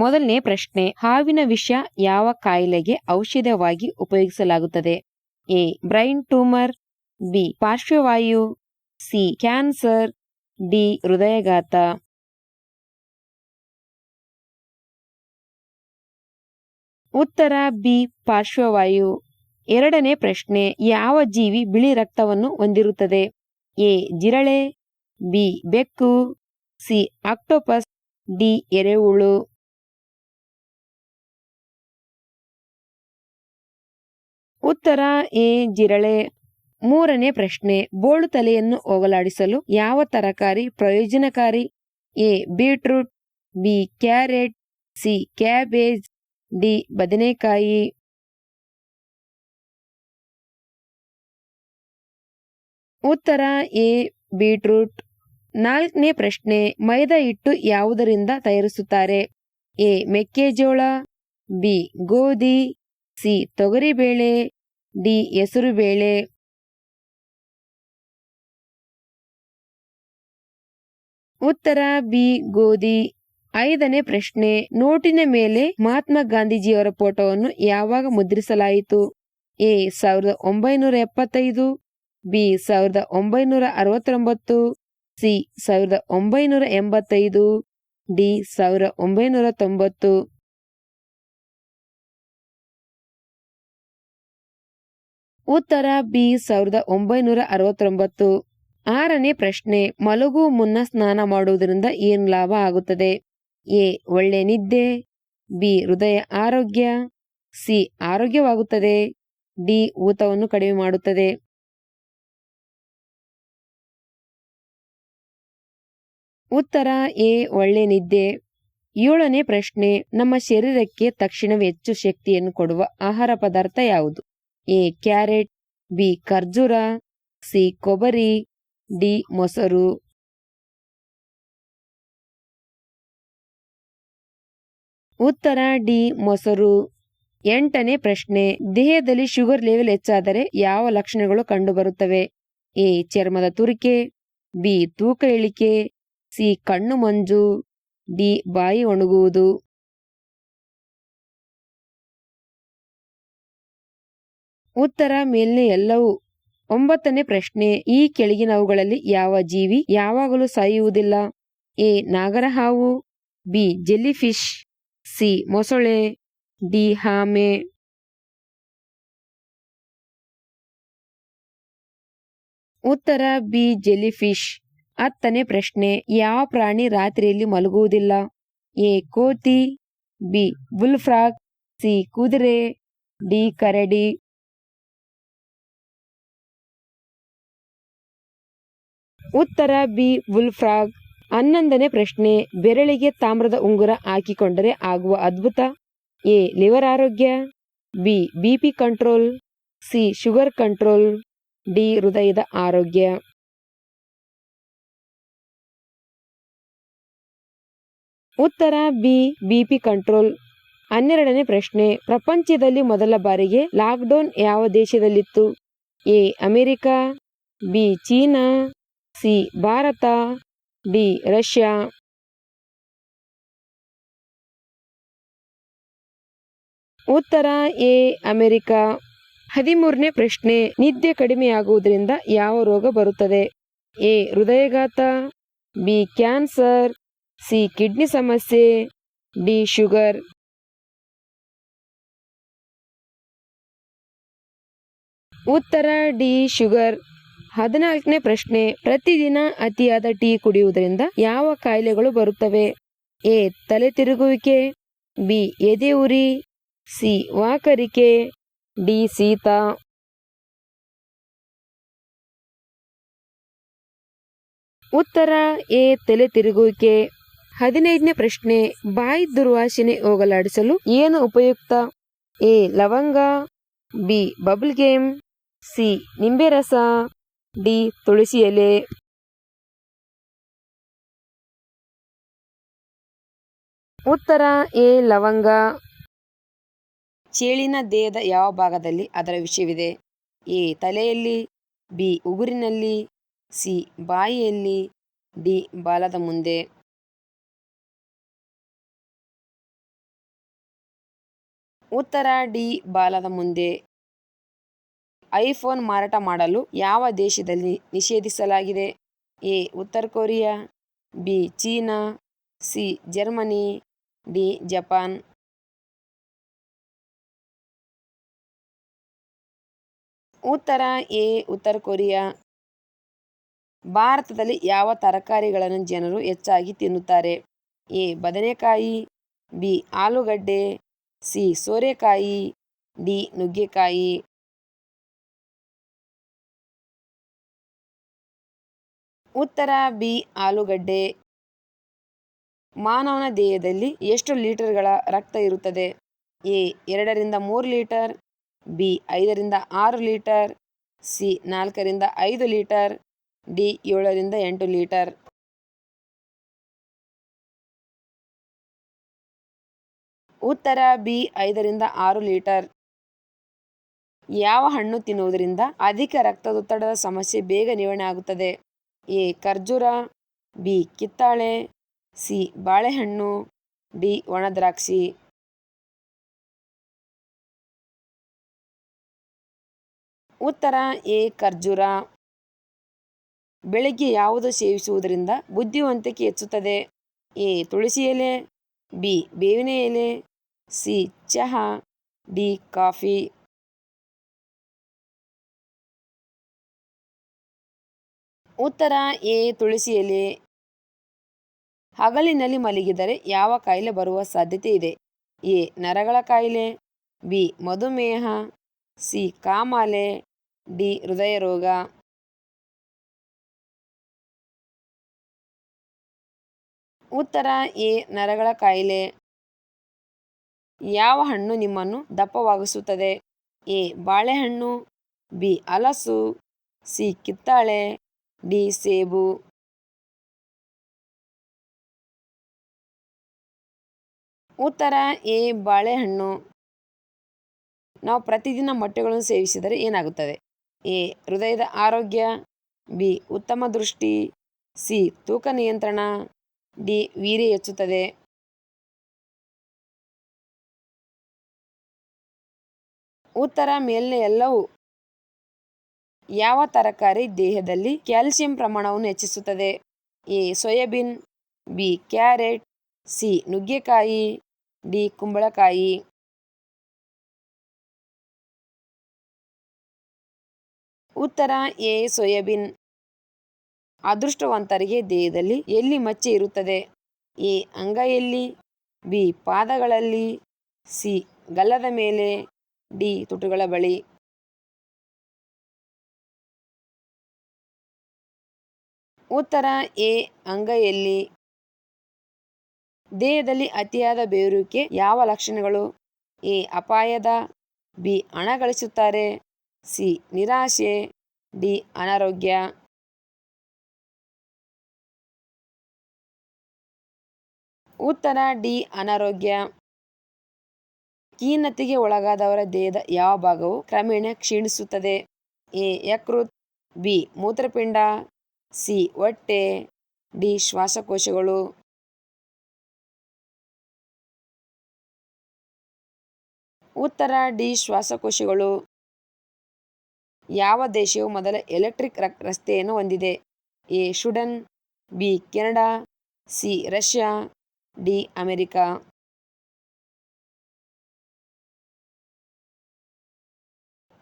ಮೊದಲನೇ ಪ್ರಶ್ನೆ, ಹಾವಿನ ವಿಷ ಯಾವ ಕಾಯಿಲೆಗೆ ಔಷಧವಾಗಿ ಉಪಯೋಗಿಸಲಾಗುತ್ತದೆ? ಎ, ಬ್ರೈನ್ ಟ್ಯೂಮರ್, ಬಿ, ಪಾರ್ಶ್ವವಾಯು, ಸಿ, ಕ್ಯಾನ್ಸರ್, ಡಿ, ಹೃದಯಘಾತ. ಉತ್ತರ, ಬಿ, ಪಾರ್ಶ್ವವಾಯು. ಎರಡನೇ ಪ್ರಶ್ನೆ, ಯಾವ ಜೀವಿ ಬಿಳಿ ರಕ್ತವನ್ನು ಹೊಂದಿರುತ್ತದೆ? ಎ, ಜಿರಳೆ, ಬಿ, ಬೆಕ್ಕು, ಸಿ, ಆಕ್ಟೋಪಸ್, ಡಿ, ಎರೆಹುಳು. ಉತ್ತರ ಎ ಜಿರಳೆ. ಮೂರನೇ ಪ್ರಶ್ನೆ, ಬೋಳು ತಲೆಯನ್ನು ಹೋಗಲಾಡಿಸಲು ಯಾವ ತರಕಾರಿ ಪ್ರಯೋಜನಕಾರಿ? A, beetroot, B, carrot, C, cabbage, D, ಬದನೆಕಾಯಿ. ಉತ್ತರ ಎ, ಬೀಟ್ರೂಟ್. ನಾಲ್ಕನೇ ಪ್ರಶ್ನೆ, ಮೈದಾ ಹಿಟ್ಟು ಯಾವುದರಿಂದ ತಯಾರಿಸುತ್ತಾರೆ? ಎ, ಮೆಕ್ಕೆಜೋಳ, ಬಿ, ಗೋಧಿ. ಸಿ ತೊಗರಿಬೇಳೆ ಡಿ ಹೆಸರುಬೇಳೆ ಉತ್ತರ, ಬಿ, ಗೋಧಿ. ಐದನೇ ಪ್ರಶ್ನೆ, ನೋಟಿನ ಮೇಲೆ ಮಹಾತ್ಮ ಗಾಂಧೀಜಿಯವರ ಫೋಟೋವನ್ನು ಯಾವಾಗ ಮುದ್ರಿಸಲಾಯಿತು? ಎ, ಸಾವಿರದ ಒಂಬೈನೂರ ಎಪ್ಪತ್ತೈದು, ಬಿ, ಸಾವಿರದ ಒಂಬೈನೂರ ಅರವತ್ತೊಂಬತ್ತು, ಸಿ, ಸಾವಿರದ ಒಂಬೈನೂರ ಎಂಬತ್ತೈದು, ಡಿ, ಸಾವಿರದ ಒಂಬೈನೂರ ತೊಂಬತ್ತು. ಉತ್ತರ ಬಿ ಸಾವಿರದ ಒಂಬೈನೂರ ಅರವತ್ತೊಂಬತ್ತು ಆರನೇ ಪ್ರಶ್ನೆ, ಮಲಗು ಮುನ್ನ ಸ್ನಾನ ಮಾಡುವುದರಿಂದ ಏನು ಲಾಭ ಆಗುತ್ತದೆ? ಎ, ಒಳ್ಳೆ ನಿದ್ದೆ. ಬಿ, ಹೃದಯ ಆರೋಗ್ಯ. ಸಿ, ಆರೋಗ್ಯವಾಗುತ್ತದೆ. ಡಿ, ಊತವನ್ನು ಕಡಿಮೆ ಮಾಡುತ್ತದೆ. ಉತ್ತರ ಎ, ಒಳ್ಳೆ ನಿದ್ದೆ. ಏಳನೇ ಪ್ರಶ್ನೆ, ನಮ್ಮ ಶರೀರಕ್ಕೆ ತಕ್ಷಣವೇ ಹೆಚ್ಚು ಶಕ್ತಿಯನ್ನು ಕೊಡುವ ಆಹಾರ ಪದಾರ್ಥ ಯಾವುದು? ಎ ಕ್ಯಾರೆಟ್, ಬಿ ಖರ್ಜೂರ, ಸಿ ಕೊಬ್ಬರಿ, ಡಿ ಮೊಸರು. ಉತ್ತರ, ಡಿ ಮೊಸರು. ಎಂಟನೇ ಪ್ರಶ್ನೆ, ದೇಹದಲ್ಲಿ ಶುಗರ್ ಲೆವೆಲ್ ಹೆಚ್ಚಾದರೆ ಯಾವ ಲಕ್ಷಣಗಳು ಕಂಡುಬರುತ್ತವೆ? ಎ, ಚರ್ಮದ ತುರಿಕೆ, ಬಿ, ತೂಕ ಇಳಿಕೆ, ಸಿ, ಕಣ್ಣು ಮಂಜು, ಡಿ, ಬಾಯಿ ಒಣಗುವುದು. ಉತ್ತರ ಮೇಲ್ನೆ ಎಲ್ಲವೂ ಒಂಬತ್ತನೇ ಪ್ರಶ್ನೆ, ಈ ಕೆಳಗಿನವುಗಳಲ್ಲಿ ಯಾವ ಜೀವಿ ಯಾವಾಗಲೂ ಸಾಯುವುದಿಲ್ಲ? ಎ, ನಾಗರಹಾವು, ಬಿ, ಜೆಲ್ಲಿಫಿಶ್, ಸಿ, ಮೊಸಳೆ, ಡಿ, ಹಾಮೆ. ಉತ್ತರ, ಬಿ, ಜೆಲ್ಲಿಫಿಶ್. ಹತ್ತನೇ ಪ್ರಶ್ನೆ, ಯಾವ ಪ್ರಾಣಿ ರಾತ್ರಿಯಲ್ಲಿ ಮಲಗುವುದಿಲ್ಲ? ಎ, ಕೋತಿ, ಬಿ, ಬುಲ್ಫ್ರಾಗ್, ಸಿ, ಕುದುರೆ, ಡಿ, ಕರಡಿ. ಉತ್ತರ ಬಿ ವುಲ್ಫ್ರಾಗ್ ಹನ್ನೊಂದನೇ ಪ್ರಶ್ನೆ, ಬೆರಳಿಗೆ ತಾಮ್ರದ ಉಂಗುರ ಹಾಕಿಕೊಂಡರೆ ಆಗುವ ಅದ್ಭುತ? ಎ, ಲಿವರ್ ಆರೋಗ್ಯ. B B P control. C, sugar control. D, ಹೃದಯದ ಆರೋಗ್ಯ. ಉತ್ತರ ಬಿ ಬಿ ಪಿ ಕಂಟ್ರೋಲ್. ಹನ್ನೆರಡನೇ ಪ್ರಶ್ನೆ, ಪ್ರಪಂಚದಲ್ಲಿ ಮೊದಲ ಬಾರಿಗೆ ಲಾಕ್ಡೌನ್ ಯಾವ ದೇಶದಲ್ಲಿತ್ತು? A, America. B, China. C Bharat, D Russia. ಉತ್ತರ ಎ ಅಮೆರಿಕ. ಹದಿಮೂರನೇ ಪ್ರಶ್ನೆ, ನಿದ್ದೆ ಕಡಿಮೆಯಾಗುವುದರಿಂದ ಯಾವ ರೋಗ ಬರುತ್ತದೆ? ಎ ಹೃದಯಘಾತ, ಬಿ ಕ್ಯಾನ್ಸರ್, ಸಿ ಕಿಡ್ನಿ ಸಮಸ್ಯೆ, ಡಿ ಶುಗರ್. ಉತ್ತರ ಡಿ ಶುಗರ್. ಹದಿನಾಲ್ಕನೇ ಪ್ರಶ್ನೆ, ಪ್ರತಿದಿನ ಅತಿಯಾದ ಟೀ ಕುಡಿಯುವುದರಿಂದ ಯಾವ ಕಾಯಿಲೆಗಳು ಬರುತ್ತವೆ? ಎ, ತಲೆ ತಿರುಗುವಿಕೆ, ಬಿ, ಎದೆ ಉರಿ, ಸಿ, ವಾಕರಿಕೆ, ಡಿ, ಶೀತ. ಉತ್ತರ, ಎ, ತಲೆ ತಿರುಗುವಿಕೆ. ಹದಿನೈದನೇ ಪ್ರಶ್ನೆ, ಬಾಯಿ ದುರ್ವಾಸನೆ ಹೋಗಲಾಡಿಸಲು ಏನು ಉಪಯುಕ್ತ? ಎ, ಲವಂಗ, ಬಿ, ಬಬಲ್ ಗೇಮ್, ಸಿ, ನಿಂಬೆ ರಸ. ಡಿ, ತುಳಸಿ ಎಲೆ. ಉತ್ತರ, ಎ, ಲವಂಗ. ಚೇಳಿನ ದೇಹದ ಯಾವ ಭಾಗದಲ್ಲಿ ಅದರ ವಿಷಯವಿದೆ? ಎ, ತಲೆಯಲ್ಲಿ, ಬಿ, ಉಗುರಿನಲ್ಲಿ, ಸಿ, ಬಾಯಿಯಲ್ಲಿ, ಡಿ, ಬಾಲದ ಮುಂದೆ. ಉತ್ತರ, ಡಿ, ಬಾಲದ ಮುಂದೆ. ಐಫೋನ್ ಮಾರಾಟ ಮಾಡಲು ಯಾವ ದೇಶದಲ್ಲಿ ನಿಷೇಧಿಸಲಾಗಿದೆ? ಎ. ಉತ್ತರ Korea, B. China, C. Germany, D. Japan. ಉತ್ತರ ಎ. ಉತ್ತರ ಕೊರಿಯಾ. ಭಾರತದಲ್ಲಿ ಯಾವ ತರಕಾರಿಗಳನ್ನು ಜನರು ಹೆಚ್ಚಾಗಿ ತಿನ್ನುತ್ತಾರೆ? ಎ. ಬದನೆಕಾಯಿ, ಬಿ. ಆಲೂಗಡ್ಡೆ, ಸಿ. ಸೋರೆಕಾಯಿ, ಡಿ. ನುಗ್ಗೆಕಾಯಿ. ಉತ್ತರ ಬಿ ಆಲೂಗಡ್ಡೆ. ಮಾನವನ ದೇಹದಲ್ಲಿ ಎಷ್ಟು ಲೀಟರ್ಗಳ ರಕ್ತ ಇರುತ್ತದೆ? ಎ ಎರಡರಿಂದ ಮೂರು ಲೀಟರ್, ಬಿ ಐದರಿಂದ ಆರು ಲೀಟರ್, ಸಿ ನಾಲ್ಕರಿಂದ ಐದು ಲೀಟರ್, ಡಿ ಏಳರಿಂದ ಎಂಟು ಲೀಟರ್. ಉತ್ತರ ಬಿ ಐದರಿಂದ ಆರು ಲೀಟರ್. ಯಾವ ಹಣ್ಣು ತಿನ್ನುವುದರಿಂದ ಅಧಿಕ ರಕ್ತದೊತ್ತಡದ ಸಮಸ್ಯೆ ಬೇಗ ನಿವಾರಣೆ ಆಗುತ್ತದೆ? ಎ. ಖರ್ಜೂರ, ಬಿ. ಕಿತ್ತಾಳೆ, ಸಿ. ಬಾಳೆಹಣ್ಣು, ಡಿ. ಒಣದ್ರಾಕ್ಷಿ. ಉತ್ತರ, ಎ. ಖರ್ಜೂರ. ಬೆಳಗ್ಗೆ ಯಾವುದು ಸೇವಿಸುವುದರಿಂದ ಬುದ್ಧಿವಂತಿಕೆ ಹೆಚ್ಚುತ್ತದೆ? ಎ. ತುಳಸಿ ಎಲೆ, ಬಿ. ಬೇವಿನ ಎಲೆ, ಸಿ. ಚಹಾ, ಡಿ. ಕಾಫಿ. ಉತ್ತರ ಎ, ತುಳಸಿ ಎಲೆ. ಹಗಲಿನಲ್ಲಿ ಮಲಗಿದರೆ ಯಾವ ಕಾಯಿಲೆ ಬರುವ ಸಾಧ್ಯತೆ ಇದೆ? ಎ, ನರಗಳ ಕಾಯಿಲೆ. ಬಿ, ಮಧುಮೇಹ. ಸಿ, ಕಾಮಾಲೆ. ಡಿ ಹೃದಯ ರೋಗ ಉತ್ತರ ಎ, ನರಗಳ ಕಾಯಿಲೆ. ಯಾವ ಹಣ್ಣು ನಿಮ್ಮನ್ನು ದಪ್ಪವಾಗಿಸುತ್ತದೆ? ಎ, ಬಾಳೆಹಣ್ಣು. ಬಿ, ಹಲಸು. ಸಿ, ಕಿತ್ತಾಳೆ. ಡಿ ಸೇಬು ಉತ್ತರ ಎ, ಬಾಳೆಹಣ್ಣು. ನಾವು ಪ್ರತಿದಿನ ಮೊಟ್ಟೆಗಳನ್ನು ಸೇವಿಸಿದರೆ ಏನಾಗುತ್ತದೆ? ಎ, ಹೃದಯದ ಆರೋಗ್ಯ. ಬಿ, ಉತ್ತಮ ದೃಷ್ಟಿ. ಸಿ, ತೂಕ ನಿಯಂತ್ರಣ. ಡಿ, ವೀರ್ಯ ಹೆಚ್ಚುತ್ತದೆ. ಉತ್ತರ ಮೇಲಿನ ಎಲ್ಲವೂ ಯಾವ ತರಕಾರಿ ದೇಹದಲ್ಲಿ ಕ್ಯಾಲ್ಸಿಯಂ ಪ್ರಮಾಣವನ್ನು ಹೆಚ್ಚಿಸುತ್ತದೆ? A. Soybean, B. Carrot, C. ನುಗ್ಗೆಕಾಯಿ, ಡಿ. ಕುಂಬಳಕಾಯಿ. ಉತ್ತರ ಎ. ಸೋಯಾಬೀನ್. ಅದೃಷ್ಟವಂತರಿಗೆ ದೇಹದಲ್ಲಿ ಎಲ್ಲಿ ಮಚ್ಚೆ ಇರುತ್ತದೆ? ಎ. ಅಂಗೈಯಲ್ಲಿ, ಬಿ. ಪಾದಗಳಲ್ಲಿ, ಸಿ. ಗಲ್ಲದ ಮೇಲೆ, ಡಿ. ತುಟುಗಳ ಬಳಿ. ಉತ್ತರ ಎ, ಅಂಗೈಯಲ್ಲಿ ದೇಹದಲ್ಲಿ ಅತಿಯಾದ ಬೇರುಕೆ ಯಾವ ಲಕ್ಷಣಗಳು? ಎ, ಅಪಾಯದ, ಬಿ, ಹಣ ಗಳಿಸುತ್ತಾರೆ, ಸಿ, ನಿರಾಶೆ, ಡಿ, ಅನಾರೋಗ್ಯ. ಉತ್ತರ ಡಿ, ಅನಾರೋಗ್ಯ. ಖೀನತೆಗೆ ಒಳಗಾದವರ ದೇಹದ ಯಾವ ಭಾಗವು ಕ್ರಮೇಣ ಕ್ಷೀಣಿಸುತ್ತದೆ? ಎ, ಯಕೃತ್, ಬಿ, ಮೂತ್ರಪಿಂಡ. ಸಿ, ಹೊಟ್ಟೆ, ಡಿ, ಶ್ವಾಸಕೋಶಗಳು. ಉತ್ತರ, ಡಿ, ಶ್ವಾಸಕೋಶಗಳು. ಯಾವ ದೇಶವು ಮೊದಲ ಎಲೆಕ್ಟ್ರಿಕ್ ರಸ್ತೆಯನ್ನು ಹೊಂದಿದೆ? A Sweden B, Canada, C, Russia, D, America.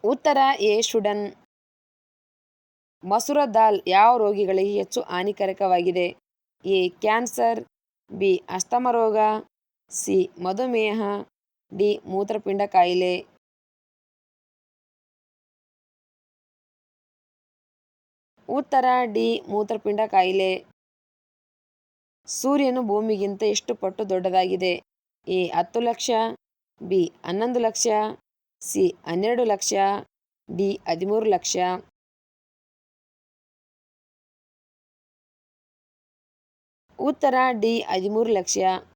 ಉತ್ತರ, ಎ ಶುಡನ್ ಮಸೂರ ದಾಲ್ ಯಾವ ರೋಗಿಗಳಿಗೆ ಹೆಚ್ಚು ಹಾನಿಕಾರಕವಾಗಿದೆ? ಎ. Cancer, B. ಅಸ್ತಮ ರೋಗ, ಸಿ. ಮಧುಮೇಹ, ಡಿ. ಮೂತ್ರಪಿಂಡ ಕಾಯಿಲೆ. ಉತ್ತರ, ಡಿ. ಮೂತ್ರಪಿಂಡ ಕಾಯಿಲೆ. ಸೂರ್ಯನು ಭೂಮಿಗಿಂತ ಎಷ್ಟು ಪಟ್ಟು ದೊಡ್ಡದಾಗಿದೆ? ಎ. ಹತ್ತು ಲಕ್ಷ, ಬಿ. ಹನ್ನೊಂದು ಲಕ್ಷ, ಸಿ. ಹನ್ನೆರಡು ಲಕ್ಷ, ಡಿ. ಹದಿಮೂರು ಲಕ್ಷ. ಉತ್ತರ ಡಿ ಹದಿಮೂರು ಲಕ್ಷ